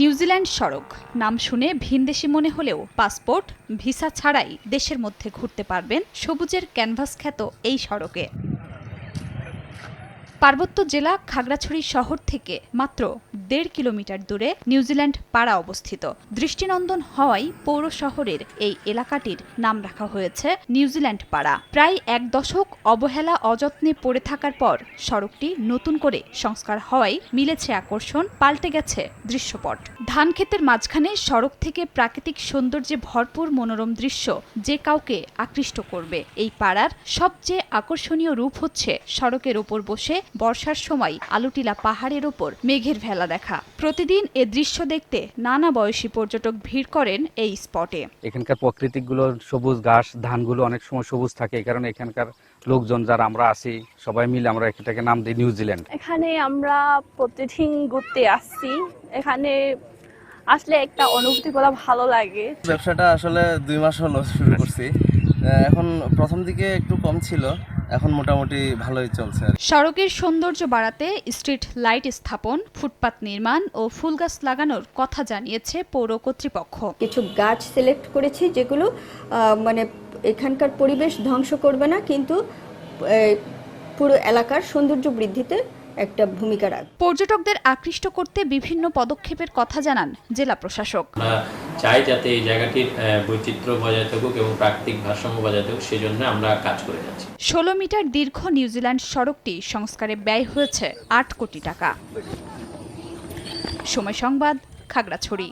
New Zealand সড়ক। নাম শুনে ভিনদেশি মনে হলেও পাসপোর্ট, ভিসা ছাড়াই দেশের মধ্যে ঘুরতে পারবেন সবুজের ক্যানভাস খ্যাত এই সড়কে। পার্বত্য জেলা খাগড়াছড়ি শহর থেকে মাত্র দেড় কিলোমিটার দূরে নিউজিল্যান্ড পাড়া অবস্থিত। দৃষ্টিনন্দন হওয়ায় পৌর শহরের এই এলাকাটির নাম রাখা হয়েছে নিউজিল্যান্ড পাড়া। প্রায় এক দশক অবহেলা অযত্নে পড়ে থাকার পর সড়কটি নতুন করে সংস্কার হওয়ায় মিলেছে আকর্ষণ, পাল্টে গেছে দৃশ্যপট। ধান ক্ষেতের মাঝখানে সড়ক থেকে প্রাকৃতিক সৌন্দর্যে ভরপুর মনোরম দৃশ্য যে কাউকে আকৃষ্ট করবে। এই পাড়ার সবচেয়ে আকর্ষণীয় রূপ হচ্ছে সড়কের ওপর বসে বর্ষার সময় আলুটিলা পাহাড়ের ওপর মেঘের ভেলা দেখা। প্রতিদিন এ দৃশ্য দেখতে নানা বয়সী পর্যটক ভিড় করেন এই স্পটে। এখানকার প্রাকৃতিকগুলো সবুজ ঘাস ধানগুলো অনেক সময় সবুজ থাকে এই কারণে এখানকার লোকজন যারা আমরা আছি সবাই মিলে আমরা এটাকে নাম দিই নিউজিল্যান্ড এখানে আমরা প্রতিদিন ঘুরতে আসছি। এখানে আসলে একটা অনুভূতি করা ভালো লাগে। ব্যবসাটা আসলে দুই মাস হলো শুরু করছি। এখন প্রথম দিকে একটু কম ছিল। এখন মোটামুটি ভালোই চলছে সড়কের সৌন্দর্য বাড়াতে স্ট্রিট লাইট স্থাপন ফুটপাত নির্মাণ ও ফুল গাছ লাগানোর কথা জানিয়েছে পৌর কর্তৃপক্ষ। কিছু গাছ সিলেক্ট করেছি যেগুলো মানে এখানকার পরিবেশ ধ্বংস করবে না কিন্তু পুরো এলাকার সৌন্দর্য বৃদ্ধিতে একটা ভূমিকা রাখবে পর্যটকদের আকৃষ্ট করতে বিভিন্ন পদক্ষেপের কথা জানান জেলা প্রশাসক। চাই যাতে এই জায়গাটির বৈচিত্র্য বজায় থাকুক এবং প্রাকৃতিক ভারসাম্য বজায় থাকুক সেই জন্য আমরা কাজ করে যাচ্ছি। ষোলো মিটার দীর্ঘ নিউজিল্যান্ড সড়কটি সংস্কারে ব্যয় হয়েছে আট কোটি টাকা। সময় সংবাদ, খাগড়াছড়ি।